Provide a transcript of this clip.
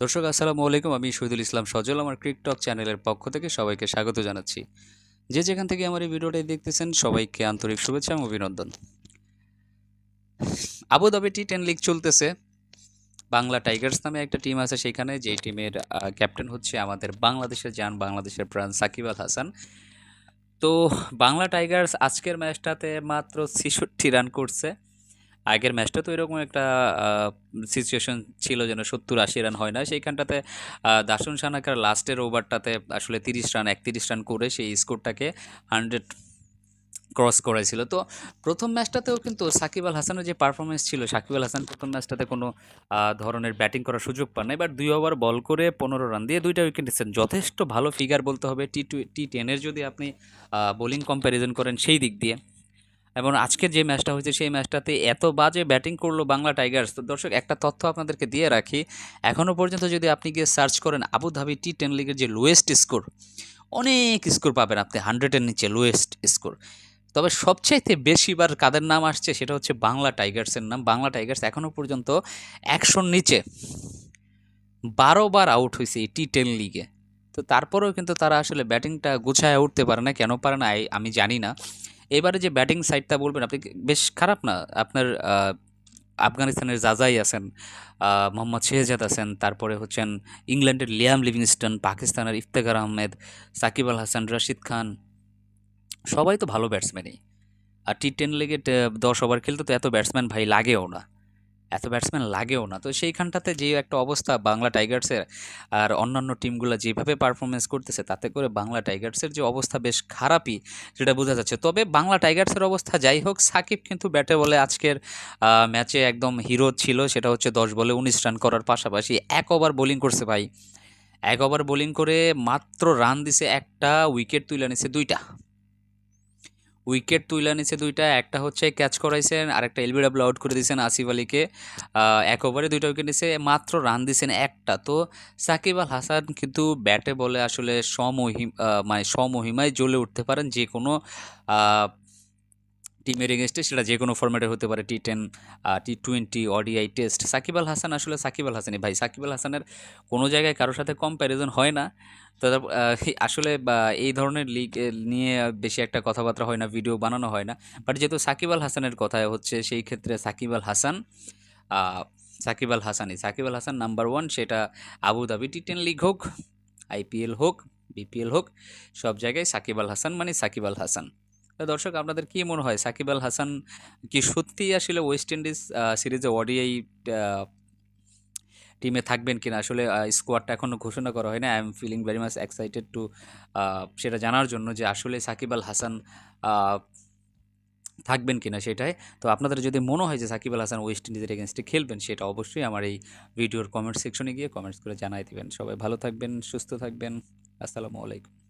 দর্শক, আসসালামু আলাইকুম। আমি শহীদুল ইসলাম সজল, আমার ক্রিকটক চ্যানেলের পক্ষ থেকে সবাইকে স্বাগত জানাচ্ছি। যে যেখান থেকে আমার এই ভিডিওটাই দেখতেছেন, সবাইকে আন্তরিক শুভেচ্ছা এবং অভিনন্দন। আবুধাবি টি টেন লিগ চলতেছে। বাংলা টাইগার্স নামে একটা টিম আছে সেখানে যেই টিমের ক্যাপ্টেন হচ্ছে আমাদের বাংলাদেশের যান বাংলাদেশের প্রাণ সাকিব আল হাসান। তো বাংলা টাইগার্স আজকের ম্যাচটাতে মাত্র ছেষট্টি রান করছে। আগের ম্যাচটা তো এরকম একটা সিচুয়েশন ছিল যেন সত্তর আশি রান হয় না। সেইখানটাতে দাসুন সানাকার লাস্টের ওভারটাতে আসলে তিরিশ রান, একত্রিশ রান করে সেই স্কোরটাকে হান্ড্রেড ক্রস করেছিল তো প্রথম ম্যাচটাতেও কিন্তু সাকিব আল হাসানের যে পারফরমেন্স ছিল, সাকিব আল হাসান প্রথম ম্যাচটাতে কোনো ধরনের ব্যাটিং করার সুযোগ পান না এবার দুই ওভার বল করে পনেরো রান দিয়ে দুইটা উইকেট নিচ্ছেন যথেষ্ট ভালো ফিগার বলতে হবে। টি টু টি টেনের যদি আপনি বোলিং কম্প্যারিজন করেন সেই দিক দিয়ে। এবং আজকের যে ম্যাচটা হয়েছে, সেই ম্যাচটাতে এত বাজে ব্যাটিং করল বাংলা টাইগার্স। তো দর্শক, একটা তথ্য আপনাদেরকে দিয়ে রাখি। এখনও পর্যন্ত যদি আপনি গিয়ে সার্চ করেন আবুধাবি টি টেন লিগের যে লোয়েস্ট স্কোর অনেক স্কোর পাবেন আপনি হান্ড্রেডের নিচে লোয়েস্ট স্কোর তবে সবচাইতে বেশিবার কাদের নাম আসছে, সেটা হচ্ছে বাংলা টাইগার্সের নাম। বাংলা টাইগার্স এখনও পর্যন্ত একশোর নিচে বারো বার আউট হয়েছে এই টি টেন লিগে তো তারপরেও কিন্তু তারা আসলে ব্যাটিংটা গুছায় উঠতে পারে না, কেন পারে না আমি জানি না। এবারে যে ব্যাটিং সাইডটা বলবেন, আপনি বেশ খারাপ না? আপনার আফগানিস্তানের জাজাই আছেন মোহাম্মদ শেহজাদ আছেন, তারপরে হচ্ছেন ইংল্যান্ডের লিয়াম লিভিংস্টন, পাকিস্তানের ইফতেখার আহমেদ, সাকিব আল হাসান, রশিদ খান, সবাই তো ভালো ব্যাটসম্যানই আর টি টেন লিগে দশ ওভার খেলতে তো এত ব্যাটসম্যান ভাই লাগেও না। এত ব্যাটসম্যান লাগেও না। তো সেইখানটাতে যে একটা অবস্থা, বাংলা টাইগার্সের আর অন্যান্য টিমগুলো যেভাবে পারফরমেন্স করতেছে, তাতে করে বাংলা টাইগার্সের যে অবস্থা বেশ খারাপই, সেটা বোঝা যাচ্ছে। তবে বাংলা টাইগার্সের অবস্থা যাই হোক, সাকিব কিন্তু ব্যাটে বলে আজকের ম্যাচে একদম হিরো ছিল, সেটা হচ্ছে দশ বলে উনিশ রান করার পাশাপাশি এক ওভার বোলিং করছে ভাই। এক ওভার বোলিং করে মাত্র রান দিছে একটা উইকেট তুলে নিছে দুইটা। উইকেট তুলে নিছে দুইটা, একটা হচ্ছে ক্যাচ করাইছেন আর একটা এলবিডাব্লিউ আউট করে দিয়েছেন আসিফ আলীকে। এক ওভারে দুইটা উইকেট নিছে, মাত্র রান দিয়েছেন একটা। তো সাকিব আল হাসান কিন্তু ব্যাটে বলে আসলে সমহিম মানে সমহিমায় জ্বলে উঠতে পারেন যে কোনো টিমের এগেনস্টে সেটা যে কোনো ফরম্যাটে হতে পারে T ten T twenty ODI test Shakib Al Hasan আসলে সাকিব আল হাসানই। ভাই, সাকিব আল হাসানের কোনো জায়গায় কারোর সাথে কম্প্যারিজন হয় না। তো আসলে এই ধরনের লিগ নিয়ে বেশি একটা কথাবার্তা হয় না ভিডিও বানানো হয় না। বাট যেহেতু সাকিব আল হাসানের কথা হচ্ছে, সেই ক্ষেত্রে সাকিব আল হাসান সাকিব আল হাসানই। সাকিব আল হাসান নাম্বার ওয়ান সেটা Abu Dhabi T ten league হোক আইপিএল হোক বিপিএল হোক, সব জায়গায় সাকিব আল হাসান মানে সাকিব আল হাসান। দর্শক, আপনাদের কি মনে হয় সাকিব আল হাসান কি সত্যিই আসলে ওয়েস্ট ইন্ডিজ সিরিজে ওডিআই টিমে থাকবেন কিনা? আসলে স্কোয়াডটা এখনও ঘোষণা করা হয় না I am feeling very much excited to সেটা জানার জন্য যে আসলে সাকিব আল হাসান থাকবেন কিনা সেটাই। তো আপনাদের যদি মনে হয় যে সাকিব আল হাসান ওয়েস্ট ইন্ডিজের এগেনস্টে খেলবেন, সেটা অবশ্যই আমার এই ভিডিওর কমেন্ট সেকশনে গিয়ে কমেন্টস করে জানাই দিবেন। সবাই ভালো থাকবেন, সুস্থ থাকবেন। আসসালামু আলাইকুম।